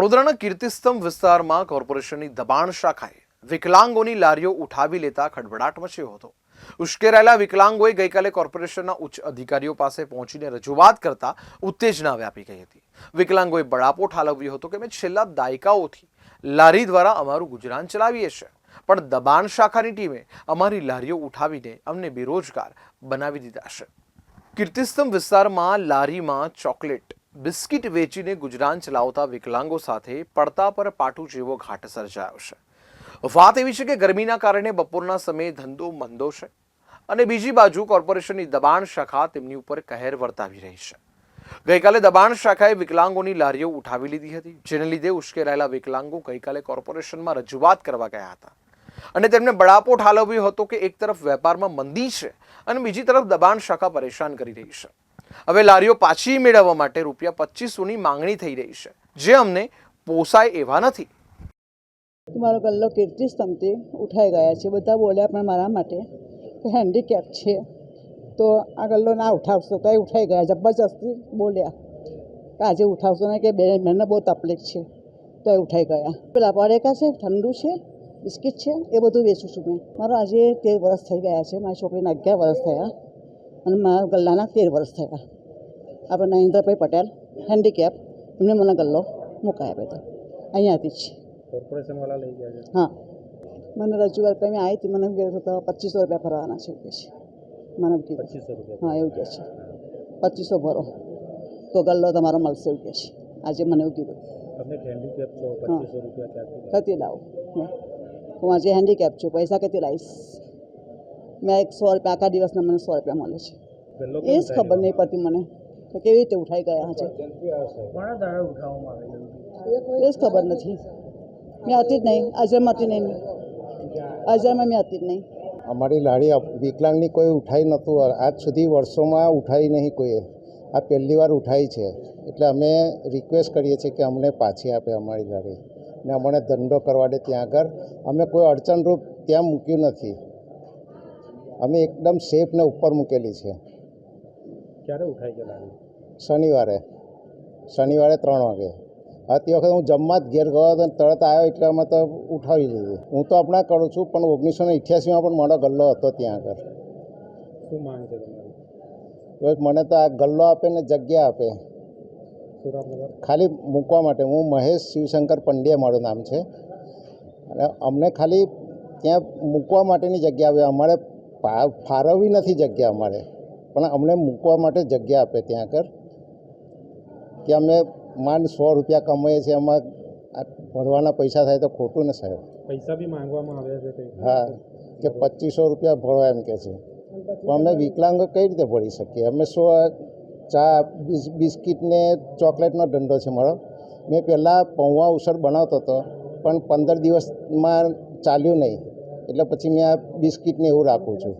વડોદરાના કીર્તિસ્તંભ વિસ્તારમાં કોર્પોરેશનની દબાણ શાખાએ વિકલાંગોની લારીઓ ઉઠાવી લેતા ખડભડાટ મચ્યો હતો. ઉશ્કેરાયેલા વિકલાંગોએ ગઈકાલે કોર્પોરેશનના ઉચ્ચ અધિકારીઓ પાસે પહોંચીને રજૂઆત કરતા ઉત્તેજના વ્યાપી ગઈ હતી. વિકલાંગોએ બળાપો ઠાલવ્યો હતો કે અમે છેલ્લા દાયકાઓથી લારી દ્વારા અમારું ગુજરાન ચલાવીએ છીએ. પણ દબાણ શાખાની ટીમે અમારી લારીઓ ઉઠાવીને અમને બેરોજગાર બનાવી દીધા છે. કીર્તિસ્તંભ વિસ્તારમાં લારીમાં ચોકલેટ બિસ્કિટ વેચીને ગુજરાન ચલાવતા વિકલાંગો સાથે પડતા પર પાટું જેવો ઘાટ સર્જાયો છે. વાત એવી છે કે ગરમીના કારણે બપોરના સમયે ધંધો મંદો છે અને બીજી બાજુ કોર્પોરેશનની દબાણ શાખા તેમની ઉપર કહેર વર્તાવી રહી છે. ગઈકાલે દબાણ શાખાએ વિકલાંગોની લારીઓ ઉઠાવી લીધી હતી, જેને લીધે ઉશ્કેરાયેલા વિકલાંગો ગઈકાલે કોર્પોરેશનમાં રજૂઆત કરવા ગયા હતા. અને તેમને બળાપો ઠાલવ્યો હતો કે એક તરફ વેપારમાં મંદી છે અને બીજી તરફ દબાણ શાખા પરેશાન કરી રહી છે. હવે લારીઓ પાછી મેળવવા માટે રૂપિયા પચીસોની માંગણી થઈ રહી છે, જે અમને પોસાય એવા નથી. મારો ગલ્લો કીર્તિ સ્તંભથી ઉઠાઈ ગયા છે. બધા બોલ્યા, પણ મારા માટે હેન્ડીકેપ છે. તો આ ગલ્લો ના ઉઠાવશો એ ઉઠાઈ ગયા. જબરજસ્તી બોલ્યા કે આજે ઉઠાવશો ને કે બે, મને બહુ તકલીફ છે. તો એ ઉઠાઈ ગયા. પેલા પડેકા છે, ઠંડુ છે, બિસ્કિટ છે, એ બધું વેચું છું મેં. મારો આજે તેર વર્ષ થઈ ગયા છે. મારી છોકરીના અગિયાર વર્ષ થયા. અને મારા ગલ્લાના તેર વર્ષ થયા. આપણે નરેન્દ્રભાઈ પટેલ હેન્ડીકેપ એમને મને ગલ્લો મુકાય આપ્યો હતો અહીંયાથી જ. કોર્પોરેશનવાળા લઈ ગયા છે? હા. મને રજૂઆત કરી આવી હતી મને કીધું તો પચીસો રૂપિયા ભરવાના છે. એવું કહે છે. મને કીધું. પચીસો રૂપિયા હા એવું કહે છે. પચીસો ભરો. તો ગલ્લો તમારો મળશે એવું કહે છે. આજે મને એવું કીધું. તમે હેન્ડીકેપ છો પચીસો રૂપિયા ક્યાંથી લાવો? હું આજે હેન્ડીકેપ છું. પૈસા કતી લાવીશ. મેં એક સો રૂપિયા આખા દિવસના મને સો રૂપિયા મળે છે. એ જ ખબર નહીં પડતી મને કે કેવી રીતે ઉઠાઈ ગયા છે. એ જ ખબર નથી. મેં હતી જ નહીં. અજરમાં હતી નહીં મેં. અજરમાં મેં હતી જ નહીં. અમારી લાડી વિકલાંગની કોઈ ઉઠાઈ નહોતું. આજ સુધી વર્ષોમાં ઉઠાઈ નહીં કોઈએ આ પહેલી વાર ઉઠાઈ છે. એટલે અમે રિક્વેસ્ટ કરીએ છીએ કે અમને પાછી આપે અમારી લાડી ને અમને ધંધો કરવા દે ત્યાં આગળ. અમે કોઈ અડચણરૂપ ત્યાં મૂક્યું નથી. અમે એકદમ સેફ ને ઉપર મૂકેલી છે. ક્યારે ઉઠાઈ ગયા શનિવારે. શનિવારે ત્રણ વાગે. હા તે વખતે હું જમવા જ ઘેર ગયો હતો તરત આવ્યો એટલે અમે તો ઉઠાવી લીધી હું તો આપણા કરું છું પણ ઓગણીસો ને અઠ્યાસીમાં પણ મારો ગલ્લો હતો ત્યાં આગળ. શું માંગ છે તમારી? મને તો આ ગલ્લો આપે ને જગ્યા આપે. ખાલી મૂકવા માટે. હું મહેશ શિવશંકર પંડ્યા મારું નામ છે. અને અમને ખાલી ત્યાં મૂકવા માટેની જગ્યા આવે અમારે ફાળવવી નથી જગ્યા અમારે. પણ અમને મૂકવા માટે જગ્યા આપે ત્યાં આગળ. કે અમે માંડ સો રૂપિયા કમાઈએ છીએ એમાં ભરવાના પૈસા થાય તો ખોટું ને સાહેબ? પૈસા બી માંગવામાં આવ્યા છે હા કે પચીસો રૂપિયા ભરવા એમ કે છે. તો અમે વિકલાંગો કઈ રીતે ભરી શકીએ? અમે શું ચા બિસ- બિસ્કિટ ને ચોકલેટનો ધંધો છે મારો. મેં પહેલાં પૌવા ઉસળ બનાવતો હતો પણ પંદર દિવસમાં ચાલ્યું નહીં. એટલે પછી મેં આ બિસ્કિટને એવું રાખું છું.